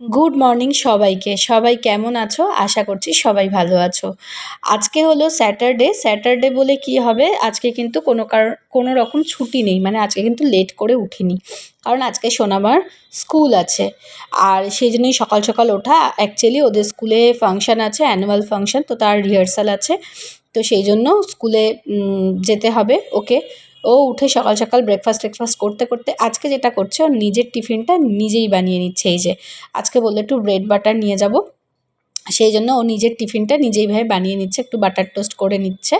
Good morning সবাইকে। সবাই কেমন আছো? আশা করছি সবাই ভালো আছো। আজকে হলো স্যাটারডে স্যাটারডে বলে কি হবে? আজকে কিন্তু কোনো কার, কোনো রকম ছুটি নেই। মানে আজকে কিন্তু লেট করে উঠিনি। কারণ আজকে সোনামার স্কুল আছে। আর সেই জন্যই সকাল সকাল ওঠা। অ্যাকচুয়ালি ওদের স্কুলে ফাংশান আছে অ্যানুয়াল ফাংশান তো তার রিহার্সাল আছে। তো সেই জন্য স্কুলে যেতে হবে ওকে। ও উঠে সকাল সকাল ব্রেকফাস্ট টেকফাস্ট করতে করতে আজকে যেটা করছে, ওর নিজের টিফিনটা নিজেই বানিয়ে নিচ্ছে, এই যে। আজকে বলল একটু ব্রেড বাটার নিয়ে যাব। সেই জন্য ও নিজের টিফিনটা নিজেইভাবে বানিয়ে নিচ্ছে, একটু বাটার টোস্ট করে নিচ্ছে।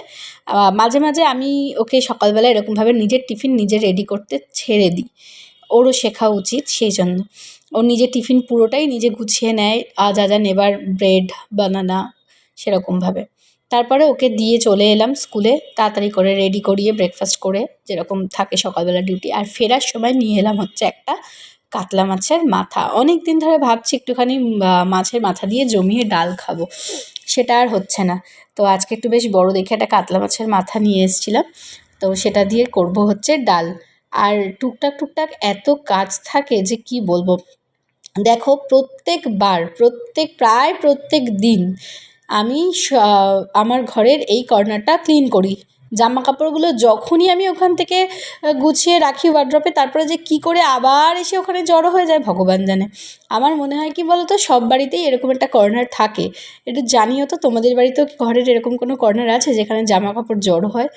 মাঝে মাঝে আমি ওকে সকালবেলা এরকমভাবে নিজের টিফিন নিজে রেডি করতে ছেড়ে দিই। ওরও শেখা উচিত সেই জন্য। ও নিজের টিফিন পুরোটাই নিজে গুছিয়ে নেয় যা যা নেবার ব্রেড বানানা সেরকমভাবে তারপরে ওকে দিয়ে চলে এলাম স্কুলে তাড়াতাড়ি করে রেডি করিয়ে ব্রেকফাস্ট করে, যেরকম থাকে সকালবেলা ডিউটি আর ফেরার সময় নিয়ে এলাম হচ্ছে একটা কাতলা মাছের মাথা। অনেক দিন ধরে ভাবছি একটুখানি মাছের মাথা দিয়ে জমিয়ে ডাল খাব, সেটা আর হচ্ছে না। তো আজকে একটু বেশ বড় দেখে একটা কাতলা মাছের মাথা নিয়ে এসেছিলাম, তো সেটা দিয়ে করব হচ্ছে ডাল। আর টুকটাক টুকটাক এত কাজ থাকে যে কি বলব? দেখো প্রত্যেকবার, প্রত্যেক, প্রায় প্রত্যেক দিন আমি আমার ঘরের এই কর্নারটা ক্লিন করি। জামা কাপড়গুলো যখনই আমি ওখান থেকে গুছিয়ে রাখি ওয়ার্ড্রপে তারপরে যে কি করে আবার এসে ওখানে জড়ো হয়ে যায়, ভগবান জানে। আমার মনে হয় কি বলতো, সব বাড়িতেই এরকম একটা কর্নার থাকে। এটা জানিও তো, তোমাদের বাড়িতেও ঘরের এরকম কোনো কর্নার আছে, যেখানে জামা কাপড় জড়ো হয়?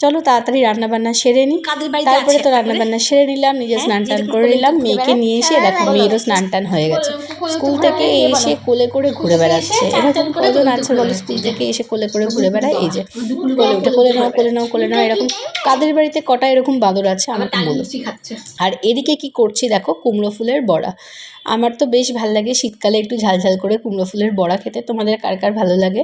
চলো তাড়াতাড়ি রান্নাবান্না সেরে নিই তারপরে তো রান্নাবান্না সেরে নিলাম নিজে হ্যাঁ, স্নান টান করে নিলাম মেয়েকে নিয়ে এসে দেখো মেয়েরও স্নান টান হয়ে গেছে। স্কুল থেকে এসে কোলে করে ঘুরে বেড়াচ্ছে। এরকম কজন আছে বলো? স্কুল থেকে এসে কোলে করে ঘুরে বেড়ায় এই যে কোলে উঠে কোলে নাও কোলে নাও কোলে নাও এরকম কাদের বাড়িতে কটা এরকম বাদর আছে আমাকে বলো। আর এদিকে কি করছি দেখো কুমড়ো ফুলের বড়া। আমার তো বেশ ভালো লাগে শীতকালে একটু ঝালঝাল করে কুমড়ো ফুলের বড়া খেতে তোমাদের কার কার ভালো লাগে?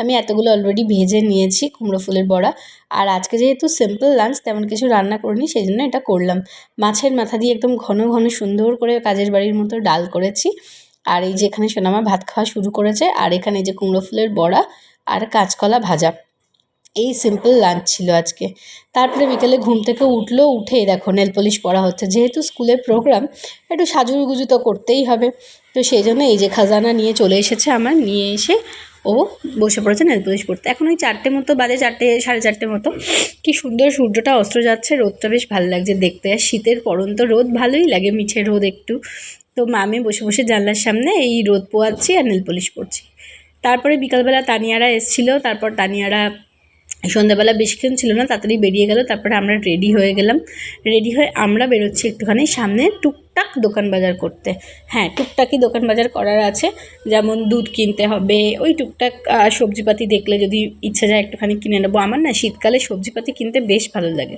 আমি এতগুলো অলরেডি ভেজে নিয়েছি কুমড়ো ফুলের বড়া। আর আজকে যেহেতু সিম্পল লাঞ্চ তেমন কিছু রান্না করিনি সেই জন্য এটা করলাম। মাছের মাথা দিয়ে একদম ঘন ঘন সুন্দর করে কাজের বাড়ির মতো ডাল করেছি। আর এই যে এখানে সোনামা ভাত খাওয়া শুরু করেছে, আর এখানে যে কুমড়ো ফুলের বড়া আর কাঁচকলা ভাজা। এই সিম্পল লাঞ্চ ছিল আজকে। তারপরে বিকেলে ঘুম থেকে উঠল, উঠে দেখো নেল পলিশ পড়া হচ্ছে। যেহেতু স্কুলের প্রোগ্রাম একটু সাজুগুজু তো করতেই হবে। তো সেই জন্য এই যে খাজানা নিয়ে চলে এসেছে আমার, নিয়ে এসে ও বসে পড়েছে নেল পলিশ পড়তে এখন ওই চারটে মতো, বাজে চারটে, সাড়ে চারটে মতো। কি সুন্দর সূর্যটা অস্ত্র যাচ্ছে, রোদটা বেশ ভালো লাগছে দেখতে। আর শীতের পরন্ত রোদ ভালোই লাগে, মিঠে রোদ একটু। তো মামি বসে বসে জানলার সামনে এই রোদ পোয়াচ্ছি আর নেল পলিশ পড়ছি তারপরে বিকালবেলা তানিয়ারা এসেছিল, তারপর তানিয়ারা সন্ধ্যাবেলা বেশিক্ষণ ছিল না, তাড়াতাড়ি বেরিয়ে গেল, তারপরে আমরা রেডি হয়ে গেলাম। রেডি হয়ে আমরা বেরোচ্ছি একটুখানি সামনে টুকটাক দোকান বাজার করতে। হ্যাঁ টুকটাকই দোকান বাজার করার আছে। যেমন দুধ কিনতে হবে, ওই টুকটাক সবজিপাতি দেখলে যদি ইচ্ছা যায় একটুখানি কিনে নেব। আমার না শীতকালে সবজিপাতি কিনতে বেশ ভালো লাগে।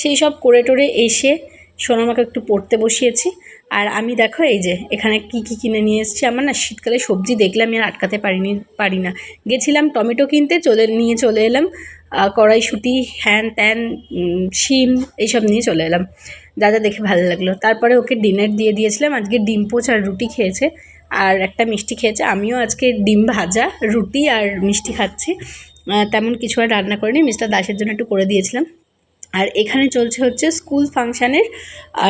সেই সব করে টোরে এসে সোনামাকে একটু পড়তে বসিয়েছি। আর আমি দেখো এই যে, এখানে কি কি কিনে নিয়ে এসেছি। আমার না শীতকালে সবজি দেখলে আমি আর আটকাতে পারিনি, পারি না। গেছিলাম টমেটো কিনতে, চলে, নিয়ে চলে এলাম। কড়াইশুঁটি, হ্যান ত্যান শিম, এইসব নিয়ে চলে এলাম। যা দেখে ভালো লাগল। তারপরে ওকে ডিনার দিয়ে দিয়েছিলাম। আজকে ডিম পোচ আর রুটি খেয়েছে। আর একটা মিষ্টি খেয়েছে। আমিও আজকে ডিম ভাজা, রুটি আর মিষ্টি খাচ্ছি। তেমন কিছু আর রান্না করিনি। মিস্টার দাসের জন্য একটু করে দিয়েছিলাম। আর এখানে চলছে হচ্ছে স্কুল ফাংশানের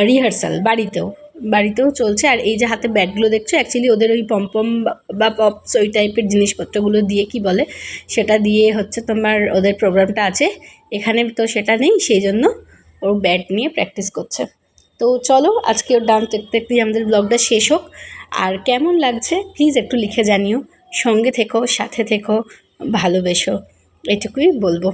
রিহার্সাল বাড়িতেও বাড়িতেও চলছে। আর এই যে হাতে ব্যাগগুলো দেখছ অ্যাকচুয়ালি ওদের ওই পম্পম বা পপস ওই টাইপের জিনিসপত্রগুলো দিয়ে কি বলে, সেটা দিয়ে হচ্ছে তোমার ওদের প্রোগ্রামটা আছে। এখানে তো সেটা নেই, সেই জন্য ওর ব্যাট নিয়ে প্র্যাকটিস করছে। তো চলো, আজকে ওর ডান্স দেখতে দেখতেই আমাদের ব্লগটা শেষ হোক। আর কেমন লাগছে প্লিজ একটু লিখে জানিও। সঙ্গে থেকো, সাথে থেকো, ভালোবেসো, এটুকুই বলব।